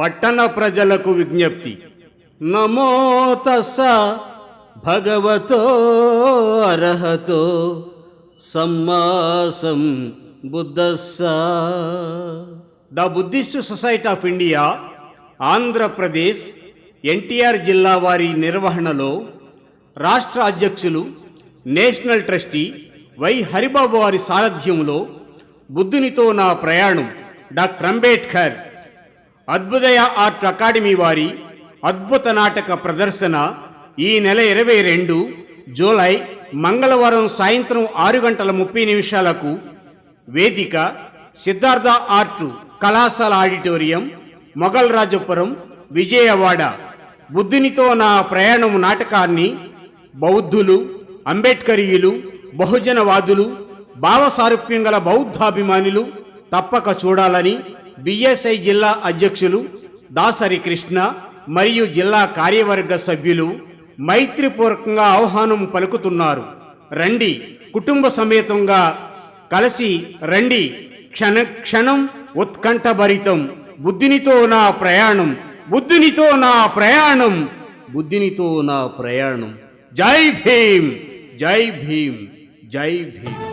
పట్టణ ప్రజలకు విజ్ఞప్తి. నమో తస్స భగవతో అర్హతో సమ్మాసం బుద్ధస్స. The Buddhist society of India Andhra Pradesh NTR జిల్లా వారి నిర్వహణలో రాష్ట్ర అధ్యక్షులు నేషనల్ ట్రస్టీ వై హరిబాబు వారి సారథ్యంలో బుద్ధునితో నా ప్రయాణం. డాక్టర్ అంబేద్కర్. అద్భుదయ ఆర్ట్ అకాడమీ వారి అద్భుత నాటక ప్రదర్శన ఈ నెల ఇరవై రెండు జూలై మంగళవారం సాయంత్రం ఆరు గంటల ముప్పై నిమిషాలకు వేదిక సిద్ధార్థ ఆర్ట్ కళాశాల ఆడిటోరియం మొఘల్ రాజపురం విజయవాడ. బుద్ధునితో నా ప్రయాణం నాటకాన్ని బౌద్ధులు అంబేద్కరీయులు బహుజనవాదులు భావసారూప్యం గల బౌద్ధాభిమానులు తప్పక చూడాలని బిఎస్ఐ జిల్లా అధ్యక్షులు దాసరి కృష్ణ మరియు జిల్లా కార్యవర్గ సభ్యులు మైత్రిపూర్వకంగా ఆహ్వానం పలుకుతున్నారు. రండి కుటుంబ సమేతంగా కలిసి రండి. క్షణ క్షణం ఉత్కంఠభరితం. బుద్ధినితో నా ప్రయాణం. బుద్ధినితో నా ప్రయాణం. బుద్ధినితో నా ప్రయాణం. జై భీమ్ జై భీమ్ జై భీమ్.